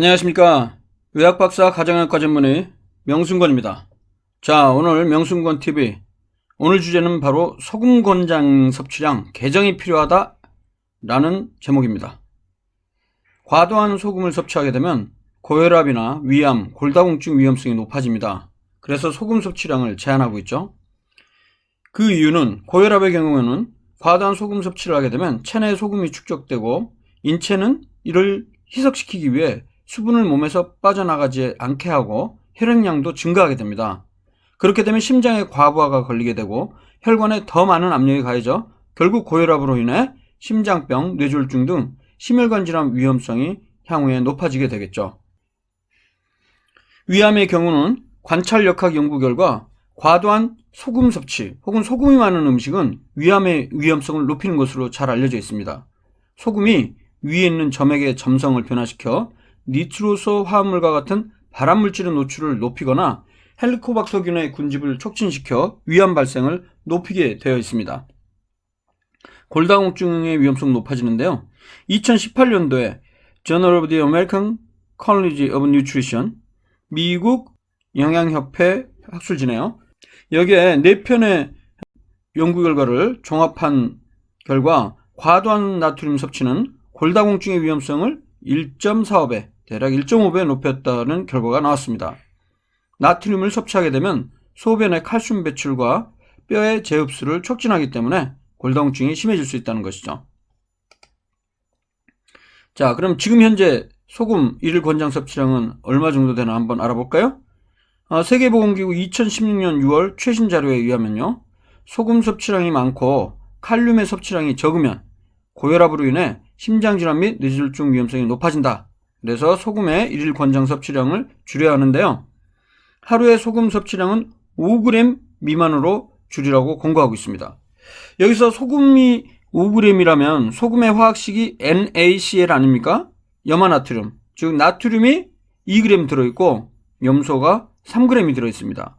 안녕하십니까. 의학박사 가정의학과 전문의 명순권입니다. 자, 오늘 명순권TV. 오늘 주제는 바로 소금 권장 섭취량 개정이 필요하다 라는 제목입니다. 과도한 소금을 섭취하게 되면 고혈압이나 위암, 골다공증 위험성이 높아집니다. 그래서 소금 섭취량을 제한하고 있죠. 그 이유는 고혈압의 경우에는 과도한 소금 섭취를 하게 되면 체내에 소금이 축적되고 인체는 이를 희석시키기 위해 수분을 몸에서 빠져나가지 않게 하고 혈액량도 증가하게 됩니다. 그렇게 되면 심장에 과부하가 걸리게 되고 혈관에 더 많은 압력이 가해져 결국 고혈압으로 인해 심장병, 뇌졸중 등 심혈관 질환 위험성이 향후에 높아지게 되겠죠. 위암의 경우는 관찰역학 연구 결과 과도한 소금 섭취 혹은 소금이 많은 음식은 위암의 위험성을 높이는 것으로 잘 알려져 있습니다. 소금이 위에 있는 점액의 점성을 변화시켜 니트로소 화합물과 같은 발암물질의 노출을 높이거나 헬리코박터균의 군집을 촉진시켜 위암 발생을 높이게 되어 있습니다. 골다공증의 위험성 높아지는데요. 2018년도에 Journal of the American College of Nutrition 미국 영양협회 학술지네요. 여기에 네 편의 연구 결과를 종합한 결과 과도한 나트륨 섭취는 골다공증의 위험성을 1.45배, 대략 1.5배 높였다는 결과가 나왔습니다. 나트륨을 섭취하게 되면 소변의 칼슘 배출과 뼈의 재흡수를 촉진하기 때문에 골다공증이 심해질 수 있다는 것이죠. 자, 그럼 지금 현재 소금 일일 권장 섭취량은 얼마 정도 되나 한번 알아볼까요? 어, 세계보건기구 2016년 6월 최신 자료에 의하면요. 소금 섭취량이 많고 칼륨의 섭취량이 적으면 고혈압으로 인해 심장질환 및 뇌졸중 위험성이 높아진다. 그래서 소금의 일일 권장 섭취량을 줄여야 하는데요. 하루에 소금 섭취량은 5g 미만으로 줄이라고 권고하고 있습니다. 여기서 소금이 5g이라면 소금의 화학식이 NaCl 아닙니까? 염화나트륨. 즉 나트륨이 2g 들어있고 염소가 3g이 들어있습니다.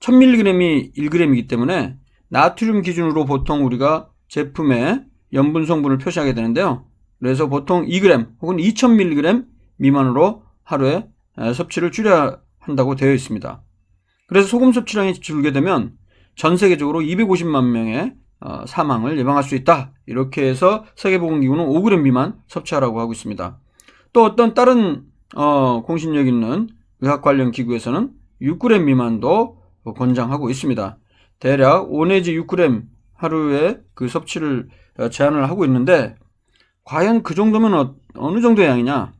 1000mg이 1g이기 때문에 나트륨 기준으로 보통 우리가 제품에 염분 성분을 표시하게 되는데요. 그래서 보통 2g 혹은 2000mg 미만으로 하루에 섭취를 줄여야 한다고 되어 있습니다. 그래서 소금 섭취량이 줄게 되면 전 세계적으로 250만 명의 어, 사망을 예방할 수 있다. 이렇게 해서 세계보건기구는 5g 미만 섭취하라고 하고 있습니다. 또 어떤 다른 어, 공신력 있는 의학 관련 기구에서는 6g 미만도 권장하고 있습니다. 대략 5 내지 6g 하루에 그 섭취를 어, 제한을 하고 있는데 과연 그 정도면 어, 느 정도의 양이냐?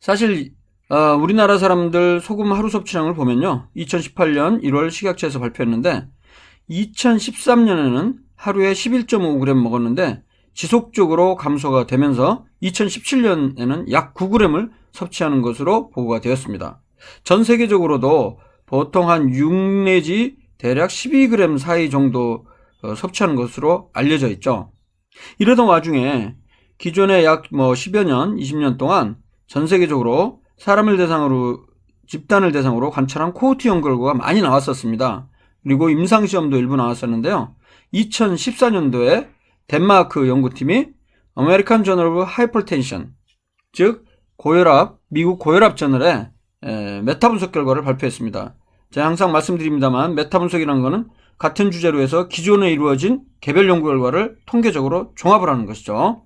사실 어, 우리나라 사람들 소금 하루 섭취량을 보면요. 2018년 1월 식약처에서 발표했는데 2013년에는 하루에 11.5g 먹었는데 지속적으로 감소가 되면서 2017년에는 약 9g을 섭취하는 것으로 보고가 되었습니다. 전 세계적으로도 보통 한 6 내지 대략 12g 사이 정도 어, 섭취하는 것으로 알려져 있죠. 이러던 와중에 기존에 약뭐 10여 년, 20년 동안 전 세계적으로 사람을 대상으로 집단을 대상으로 관찰한 코호트 연구결과가 많이 나왔었습니다. 그리고 임상시험도 일부 나왔었는데요. 2014년도에 덴마크 연구팀이 American Journal of Hypertension, 즉 고혈압, 미국 고혈압 저널에 메타 분석 결과를 발표했습니다. 제가 항상 말씀드립니다만 메타 분석이라는 것은 같은 주제로 해서 기존에 이루어진 개별 연구 결과를 통계적으로 종합을 하는 것이죠.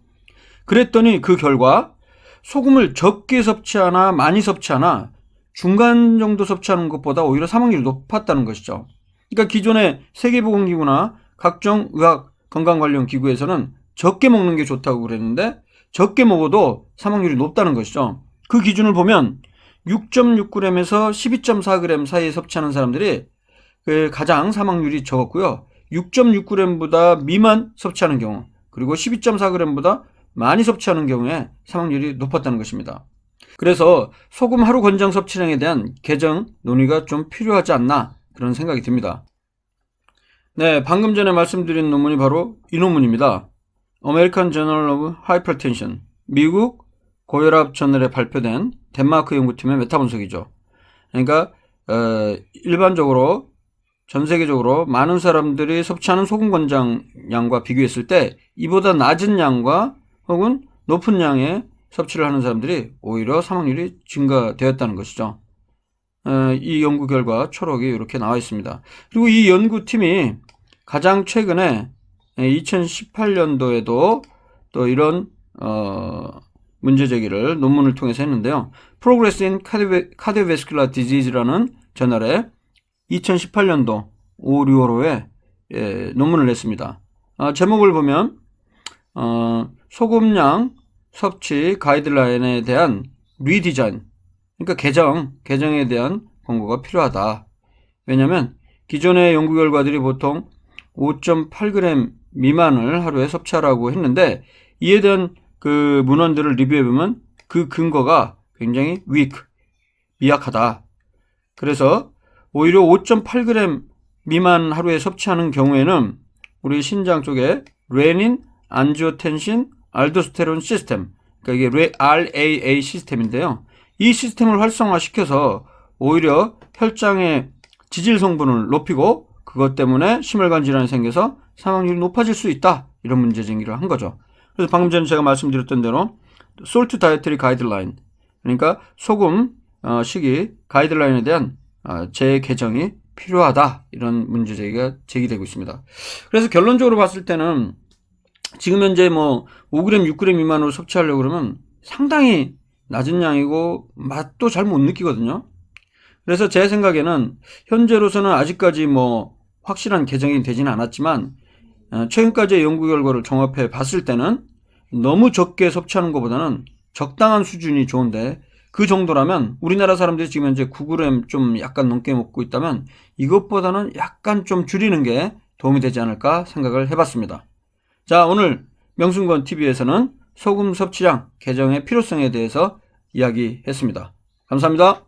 그랬더니 그 결과 소금을 적게 섭취하나 많이 섭취하나 중간 정도 섭취하는 것보다 오히려 사망률이 높았다는 것이죠. 그러니까 기존의 세계보건기구나 각종 의학 건강 관련 기구에서는 적게 먹는 게 좋다고 그랬는데 적게 먹어도 사망률이 높다는 것이죠. 그 기준을 보면 6.6g에서 12.4g 사이에 섭취하는 사람들이 그 가장 사망률이 적었고요. 6.6g보다 미만 섭취하는 경우 그리고 12.4g보다 많이 섭취하는 경우에 사망률이 높았다는 것입니다. 그래서 소금 하루 권장 섭취량에 대한 개정 논의가 좀 필요하지 않나 그런 생각이 듭니다. 네, 방금 전에 말씀드린 논문이 바로 이 논문입니다. American Journal of Hypertension, 미국 고혈압 저널에 발표된 덴마크 연구팀의 메타 분석이죠. 그러니까 어, 일반적으로 전 세계적으로 많은 사람들이 섭취하는 소금 권장량과 비교했을 때 이보다 낮은 양과 혹은 높은 양의 섭취를 하는 사람들이 오히려 사망률이 증가되었다는 것이죠. 어, 이 연구 결과 초록이 이렇게 나와 있습니다. 그리고 이 연구팀이 가장 최근에 2018년도에도 또 이런 어, 문제 제기를 논문을 통해서 했는데요. Progress in Cardiovascular Disease라는 저널에 2018년도 5, 6월호에 예, 논문을 냈습니다. 아, 제목을 보면 어, 소금량 섭취 가이드라인에 대한 리디자인, 그러니까 개정, 개정에 대한 권고가 필요하다. 왜냐하면 기존의 연구 결과들이 보통 5.8g 미만을 하루에 섭취하라고 했는데 이에 대한 그 문헌들을 리뷰해 보면 그 근거가 굉장히 weak, 미약하다. 그래서 오히려 5.8g 미만 하루에 섭취하는 경우에는 우리 신장 쪽에 레닌, 안지오텐신, 알도스테론 시스템, 그러니까 이게 RAA 시스템인데요. 이 시스템을 활성화시켜서 오히려 혈장의 지질 성분을 높이고 그것 때문에 심혈관 질환이 생겨서 사망률이 높아질 수 있다. 이런 문제 제기를 한 거죠. 그래서 방금 전에 제가 말씀드렸던 대로 솔트 다이어트리 가이드라인 그러니까 소금 어, 식이 가이드라인에 대한 어, 재개정이 필요하다 이런 문제 제기가 제기되고 있습니다. 그래서 결론적으로 봤을 때는 지금 현재 뭐 5g, 6g 미만으로 섭취하려고 그러면 상당히 낮은 양이고 맛도 잘 못 느끼거든요. 그래서 제 생각에는 현재로서는 아직까지 뭐 확실한 개정이 되지는 않았지만 어, 최근까지의 연구 결과를 종합해 봤을 때는 너무 적게 섭취하는 것보다는 적당한 수준이 좋은데 그 정도라면 우리나라 사람들이 지금 현재 9g 좀 약간 넘게 먹고 있다면 이것보다는 약간 좀 줄이는 게 도움이 되지 않을까 생각을 해봤습니다. 자, 오늘 명순권 TV에서는 소금 섭취량 개정의 필요성에 대해서 이야기했습니다. 감사합니다.